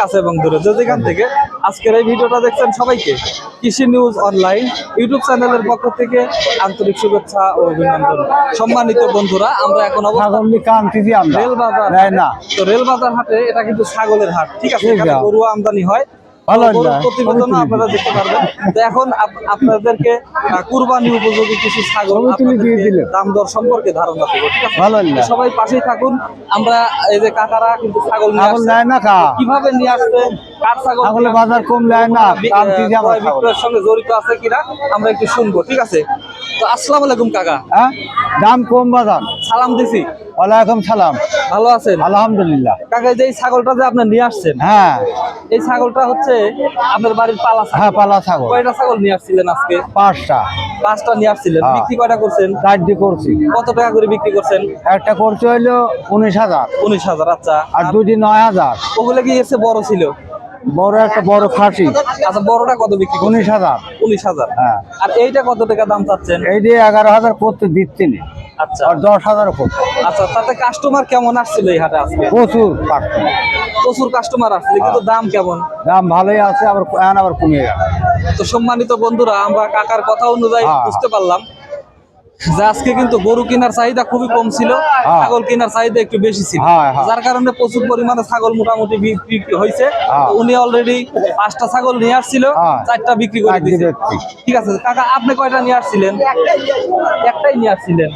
কাছে এবং দূরে। যেখান থেকে আজকের এই ভিডিওটা দেখছেন সবাইকে কৃষি নিউজ অনলাইন ইউটিউব চ্যানেলের পক্ষ থেকে আন্তরিক শুভেচ্ছা ও অভিনন্দন। সম্মানিত বন্ধুরা আমরা এখন রেল বাজার তো রেল বাজার হাটে। এটা কিন্তু ছাগলের হাট। ঠিক আছে ঠিক আছে। গরু আমদানি হয়। ভালো গরুর না, প্রতিবেদনও ছবি তুলে। আপনারা দেখতে পারবেন। তো এখন আপ- আপনাদেরকে আহ, কুরবানি উপযোগী কিছু ছাগল। দাম দর সম্পর্কে ধারণা দেবো ঠিক আছে? ভালো সবাই পাশেই থাকুন। আমরা এই যে কাকারা কিন্তু ছাগল নিয়ে ছাগল নেয় না কীভাবে নিয়ে আসছে? কার ছাগল ছাগলের বাজার কম নেয় না, বিক্রয়ের সঙ্গে জড়িত আছে কিনা আমরা একটু শুনব ঠিক আছে? তো আসসালামু আলাইকুম কাকা। হ্যাঁ? দাম কম বাজার। সালাম দিছি। ওয়ালাইকুম সালাম। ভালো আছেন? আলহামদুলিল্লাহ। কাকা যে ছাগলটা যে আপনি নিয়ে আসছেন হ্যাঁ। এই ছাগলটা হচ্ছে আপনার বাড়ির পালা ছাগল। হ্যাঁ পালা ছাগল। কয়টা ছাগল নিয়ে আসছিলেন আজকে? পাঁচটা। পাঁচটা নিয়ে আসছিলেন। হ্যাঁ। বিক্রি কয়টা করছেন? চারটি করছি। কত টাকা করে বিক্রি করছেন? একটা করছে হইল উনিশ হাজার। উনিশ হাজার আচ্ছা। আর দুটি নয় হাজার। ওগুলো কি এসে বড় ছিল? বড় একটা বড় খাসি। আচ্ছা বড়টা কত বিক্রি উনিশ হাজার। উনিশ হাজার। হ্যাঁ। আর এইটা কত টাকা দাম চাচ্ছেন? এই দিয়ে এগারো হাজার করতে দিচ্ছি না। আচ্ছা। আর দশ হাজার আচ্ছা তাতে কাস্টমার কেমন আসছিল এই হাটে আজকে? প্রচুর প্রচুর কাস্টমার আসছিল কিন্তু দাম কেমন? দাম ভালোই আছে আবার এখন আবার কমে গেল। তো সম্মানিত বন্ধুরা আমরা কাকার কথা অনুযায়ী হ্যাঁ। বুঝতে পারলাম যে আজকে কিন্তু গরু কেনার চাহিদা খুবই কম ছিল হ্যাঁ। ছাগল কেনার চাহিদা একটু বেশি ছিল। হ্যাঁ, হ্যাঁ। যার কারণে প্রচুর পরিমাণে ছাগল মোটামুটি বিক্রি হয়েছে। হ্যাঁ। উনি অলরেডি পাঁচটা ছাগল নিয়ে আসছিল হ্যাঁ। চারটা বিক্রি করে দিয়েছে। ঠিক আছে কাকা আপনি কয়টা নিয়ে আসছিলেন? একটাই নিয়ে আসছিলেন।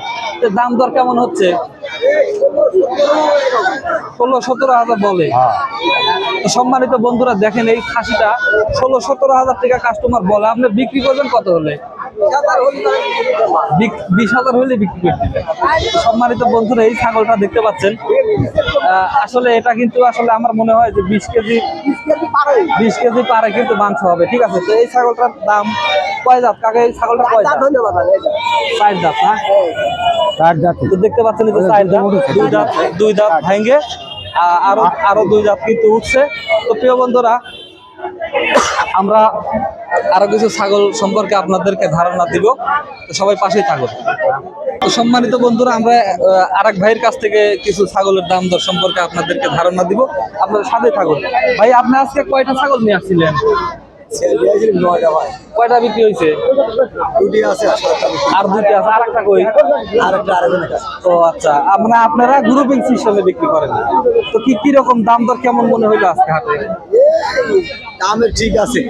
দাম দর কেমন হচ্ছে? ষোলো সতেরো হাজার বলে। হ্যাঁ। সম্মানিত বন্ধুরা দেখেন এই খাসিটা ষোলো সতেরো হাজার টাকা কাস্টমার বলে। আপনি বিক্রি করবেন কত হলে? বিশ হাজার হলে বিক্রি করে দিবেন। সম্মানিত বন্ধুরা এই ছাগলটা দেখতে পাচ্ছেন। আসলে এটা কিন্তু আসলে আমার মনে হয় যে বিশ কেজি বিশ কেজি পারে কিন্তু মাংস হবে। ঠিক আছে তো এই ছাগলটার দাম কয় জাত? কাকে এই ছাগলটা কয় জাত? চার জাত না চার জাতি দেখতে পাচ্ছেন যে চার দাঁত দুই দাঁত দুই দাঁত ভেঙে আরও আরও দুই দাঁত কিন্তু উঠছে। তো প্রিয় বন্ধুরা আমরা আরও কিছু ছাগল সম্পর্কে আপনাদেরকে ধারণা দিব। তো সবাই পাশেই থাকুন। তো সম্মানিত বন্ধুরা আমরা আরেক ভাইয়ের কাছ থেকে কিছু ছাগলের দাম দর সম্পর্কে আপনাদেরকে ধারণা দিব। আপনারা সাথে থাকুন। ভাই আপনি আজকে কয়টা ছাগল নিয়ে আসছিলেন? কয়টা বিক্রি হয়েছে আর দুটি আছে আর একটা কই ও আচ্ছা মানে আপনারা গ্রুপিং সিস্টেমে বিক্রি করেন তো কি কি রকম দাম দর কেমন মনে হইল আজকে হাটে? দামের ঠিক আছে।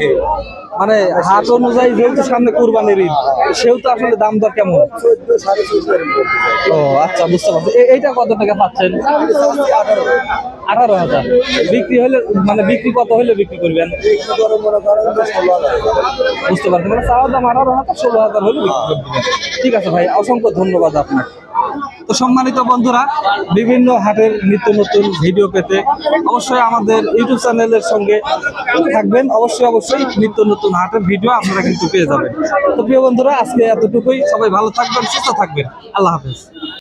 মানে হাট অনুযায়ী যেহেতু সামনে কুরবানির ঈদ, সেহেতু আসলে দাম দর কেমন। ও আচ্ছা বুঝতে পারছি। এইটা কত টাকা পাচ্ছেন? আঠারো হাজার। বিক্রি হলে মানে বিক্রি কত হলে বিক্রি করবেন? বুঝতে পারছি। মানে চাওয়ার দাম আঠারো হাজার, ষোলো হাজার হলে বিক্রি করে দিবেন ঠিক আছে ভাই, অসংখ্য ধন্যবাদ আপনার তো সম্মানিত বন্ধুরা, বিভিন্ন হাটের নিত্য নতুন ভিডিও পেতে অবশ্যই আমাদের ইউটিউব চ্যানেলের সঙ্গে থাকবেন। অবশ্যই অবশ্যই নিত্য নতুন হাটের ভিডিও আপনারা কিন্তু পেয়ে যাবেন। তো প্রিয় বন্ধুরা, আজকে এতটুকুই। সবাই ভালো থাকবেন, সুস্থ থাকবেন। আল্লাহ হাফেজ।